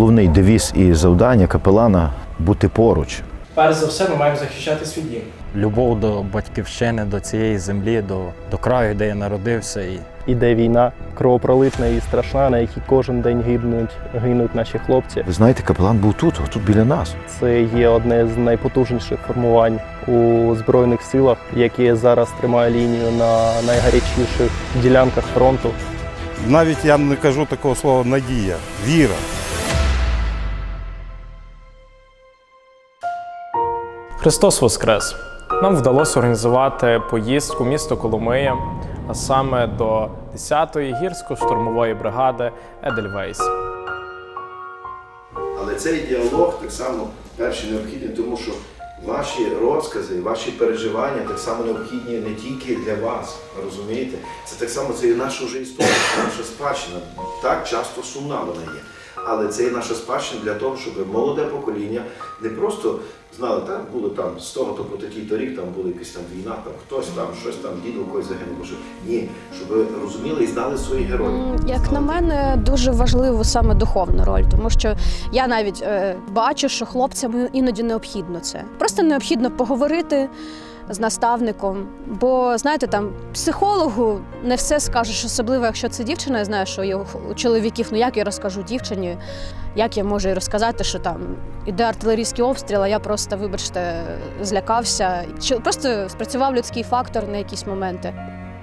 головний девіз і завдання капелана бути поруч. Перш за все, ми маємо захищати свій дім. Любов до батьківщини, до цієї землі, до, до краю, де я народився. І Іде війна кровопролитна і страшна, на якій кожен день гибнуть, гинуть наші хлопці. Ви знаєте, капелан був тут, тут біля нас. Це є одне з найпотужніших формувань у збройних силах, яке зараз тримає лінію на найгарячіших ділянках фронту. Навіть я не кажу такого слова надія, віра. Христос Воскрес! Нам вдалося організувати поїздку місто Коломия, а саме до 10-ї гірсько-штурмової бригади Едельвейс. Але цей діалог так само перший необхідний, тому що ваші розкази, ваші переживання так само необхідні не тільки для вас, розумієте? Це так само це і наша вже історія, наша спадщина. Так часто сумна вона є. Але це і наша спадщина для того, щоб молоде покоління не просто знали, так було там з того, то по такий то рік там була якась там війна, там хтось там, щось там, дід у когось загинув. Ні, щоб розуміли і знали своїх героїв. Як на мене, дуже важливу саме духовну роль, тому що я навіть е, бачу, що хлопцям іноді необхідно це. Просто необхідно поговорити з наставником. Бо знаєте, там психологу не все скажеш, особливо якщо це дівчина. Я знаю, що є у чоловіків, ну як я розкажу дівчині, як я можу їй розказати, що там іде артилерійський обстріл, а я просто, вибачте, злякався. Чи просто спрацював людський фактор на якісь моменти.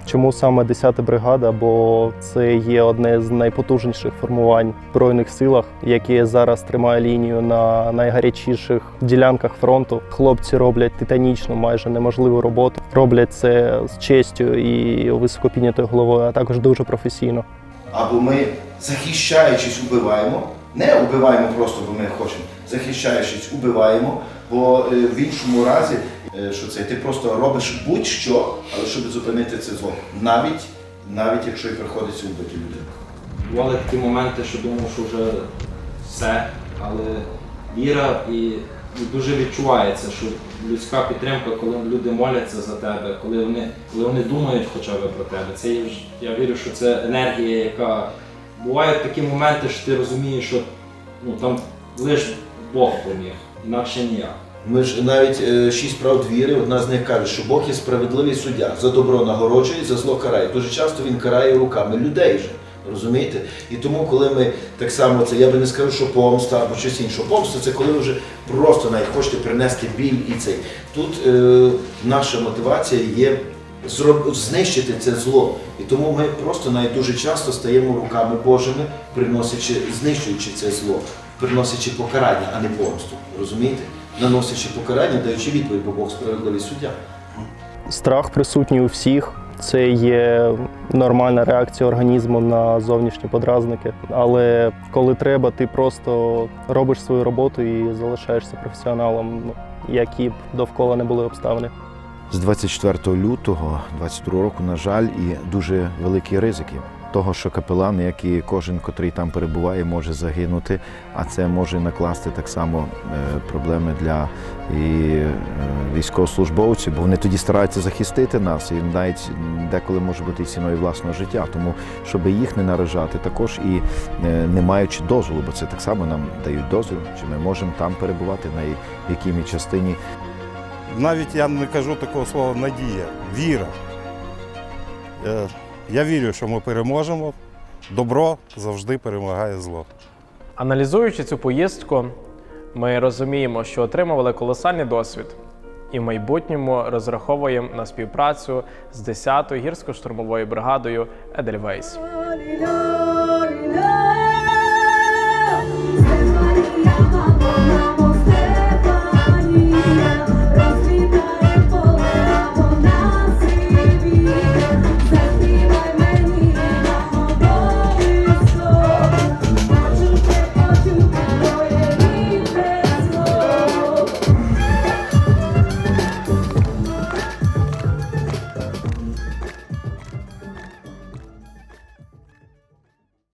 Чому саме 10-та бригада? Бо це є одне з найпотужніших формувань в збройних силах, яке зараз тримає лінію на найгарячіших ділянках фронту. Хлопці роблять титанічну, майже неможливу роботу. Роблять це з честю і високопіднятою головою, а також дуже професійно. Або ми, захищаючись, убиваємо, не убиваємо просто, бо ми хочемо, захищаючись, убиваємо, бо е, в іншому разі, що це ти просто робиш будь-що, але щоб зупинити це зло. Навіть, навіть якщо і приходиться вбити людину. Бували такі моменти, що думав, що вже все, але віра і, дуже відчувається, що людська підтримка, коли люди моляться за тебе, коли вони, коли вони думають хоча б про тебе. Це я вірю, що це енергія, яка бувають такі моменти, що ти розумієш, що ну, там лише Бог поміг, інакше ніяк. Ми ж навіть е, шість правд віри, одна з них каже, що Бог є справедливий суддя, за добро нагороджує, за зло карає. Дуже часто він карає руками людей же. Розумієте? І тому, коли ми так само це, я би не скажу, що помста або щось інше. Помста це коли ви вже просто навіть хочете принести біль і цей. Тут е, наша мотивація є зроб... знищити це зло. І тому ми просто навіть дуже часто стаємо руками Божими, приносячи, знищуючи це зло, приносячи покарання, а не помсту. Розумієте? Наносячи покарання, даючи відповідь, бо Бог справедливий суддя. Страх присутній у всіх. Це є нормальна реакція організму на зовнішні подразники. Але коли треба, ти просто робиш свою роботу і залишаєшся професіоналом, ну, які б довкола не були обставини. З 24 лютого 22 року, на жаль, і дуже великі ризики того, що капелан, як і кожен, котрий там перебуває, може загинути, а це може накласти так само е, проблеми для і е, військовослужбовців, бо вони тоді стараються захистити нас, і навіть деколи може бути ціною власного життя. Тому щоб їх не наражати, також і е, не маючи дозволу, бо це так само нам дають дозвіл, чи ми можемо там перебувати на якій частині Навіть я не кажу такого слова надія, віра. Я вірю, що ми переможемо. Добро завжди перемагає зло. Аналізуючи цю поїздку, ми розуміємо, що отримували колосальний досвід, і в майбутньому розраховуємо на співпрацю з 10-ю гірсько-штурмовою бригадою Едельвейс.